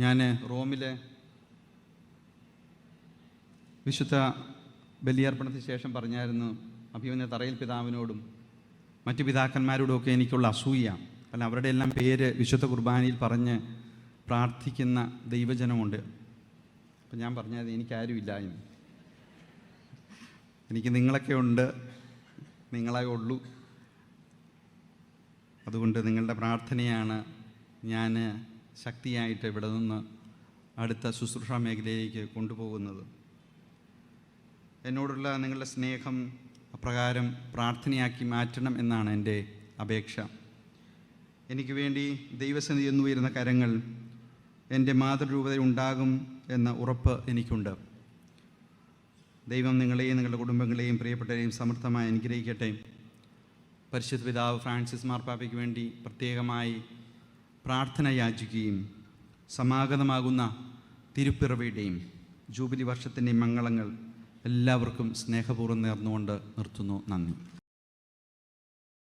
ഞാൻ റോമിലെ വിശുദ്ധ ബലിയർപ്പണത്തിന് ശേഷം പറഞ്ഞായിരുന്നു അഭിമന്യ തറയിൽ പിതാവിനോടും മറ്റു പിതാക്കന്മാരോടും ഒക്കെ എനിക്കുള്ള അസൂയ. അല്ല അവരുടെ എല്ലാം പേര് വിശുദ്ധ കുർബാനയിൽ പറഞ്ഞ് പ്രാർത്ഥിക്കുന്ന ദൈവജനമുണ്ട്. അപ്പം ഞാൻ പറഞ്ഞത് എനിക്കാരുമില്ല എന്ന്. എനിക്ക് നിങ്ങളൊക്കെ ഉണ്ട് നിങ്ങളെ ഉള്ളൂ. അതുകൊണ്ട് നിങ്ങളുടെ പ്രാർത്ഥനയാണ് ഞാൻ ശക്തിയായിട്ട് ഇവിടെ നിന്ന് അടുത്ത ശുശ്രൂഷ മേഖലയിലേക്ക് കൊണ്ടുപോകുന്നത്. എന്നോടുള്ള നിങ്ങളുടെ സ്നേഹം അപ്രകാരം പ്രാർത്ഥനയാക്കി മാറ്റണം എന്നാണ് എന്റെ അപേക്ഷ. എനിക്ക് വേണ്ടി ദൈവസന്നിധി എന്ന് ഉയരുന്ന കരങ്ങൾ എന്റെ മാതൃരൂപത ഉണ്ടാകും എന്ന ഉറപ്പ് എനിക്കുണ്ട്. ദൈവം നിങ്ങളെയും നിങ്ങളുടെ കുടുംബങ്ങളെയും പ്രിയപ്പെട്ടവരെയും സമർത്ഥമായി അനുഗ്രഹിക്കട്ടെ. പരിശുദ്ധ പിതാവ് ഫ്രാൻസിസ് മാർപ്പാപ്പയ്ക്ക് വേണ്ടി പ്രത്യേകമായി പ്രാർത്ഥന യാചിക്കുകയും സമാഗതമാകുന്ന തിരുപ്പിറവിയുടെയും ജൂബിലി വർഷത്തിന്റെയും മംഗളങ്ങൾ എല്ലാവർക്കും സ്നേഹപൂർവം നേർന്നുകൊണ്ട് നിർത്തുന്നു. നന്ദി.